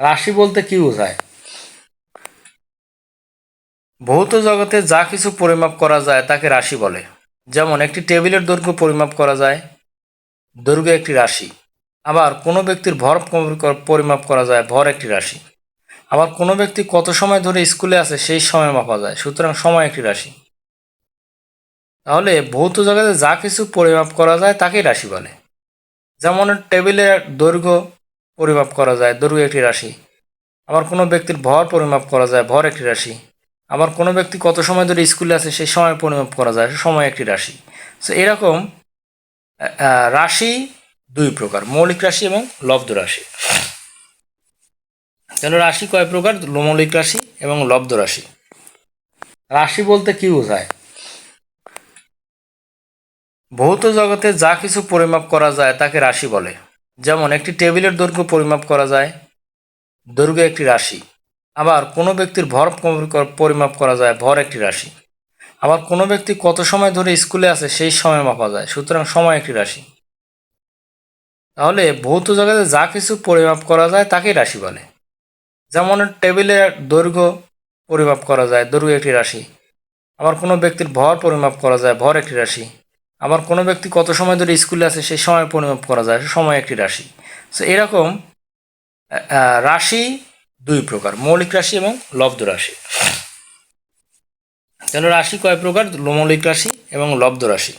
রাশি বলতে কি বোঝায়? ভৌত জগতে যা কিছু পরিমাপ করা যায় তাকে রাশি বলে। যেমন একটি টেবিলের দৈর্ঘ্য পরিমাপ করা যায়, দৈর্ঘ্য একটি রাশি। আবার কোনো ব্যক্তির ভর পরিমাপ করা যায়, ভর একটি রাশি। আবার কোনো ব্যক্তি কত সময় ধরে স্কুলে আছে সেই সময় মাপা যায়, সুতরাং সময় একটি রাশি। তাহলে ভৌত জগতে যা কিছু পরিমাপ করা যায় তাকেই রাশি বলে। যেমন টেবিলের দৈর্ঘ্য পরিমাপ করা যায় দৈর্ঘ্য একটি রাশি। আবার কোনো ব্যক্তির ভর পরিমাপ করা যায়, ভর একটি রাশি। আবার কোনো ব্যক্তি কত সময় ধরে স্কুলে আছে, সেই সময় পরিমাপ করা যায় সময় একটি রাশি। সো এরকম রাশি দুই প্রকার, মৌলিক রাশি এবং লব্ধ রাশি। তাহলে রাশি কয় প্রকার? মৌলিক রাশি এবং লব্ধ রাশি। রাশি বলতে কি বোঝায়? ভৌত জগতে যা কিছু পরিমাপ করা যায়, তাকে রাশি বলে। যেমন একটি টেবিলের দৈর্ঘ্য পরিমাপ করা যায়, দৈর্ঘ্য একটি রাশি। আবার কোনো ব্যক্তির ভর পরিমাপ করা যায়, ভর একটি রাশি। আবার কোনো ব্যক্তি কত সময় ধরে স্কুলে আছে সেই সময় মাপা যায়, সুতরাং সময় একটি রাশি। তাহলে ভৌত জগতে যা কিছু পরিমাপ করা যায় তাকেই রাশি বলে। যেমন টেবিলের দৈর্ঘ্য পরিমাপ করা যায়, দৈর্ঘ্য একটি রাশি। আবার কোনো ব্যক্তির ভর পরিমাপ করা যায়, ভর একটি রাশি। আবার কোনো ব্যক্তি কত সময় ধরে স্কুলে আছে সেই সময় পরিমাপ করা যায় সময় একটি রাশি। সো এরকম রাশি দুই প্রকার, মৌলিক রাশি এবং লব্ধ রাশি। তাহলে রাশি কয় প্রকার? মৌলিক রাশি এবং লব্ধ রাশি।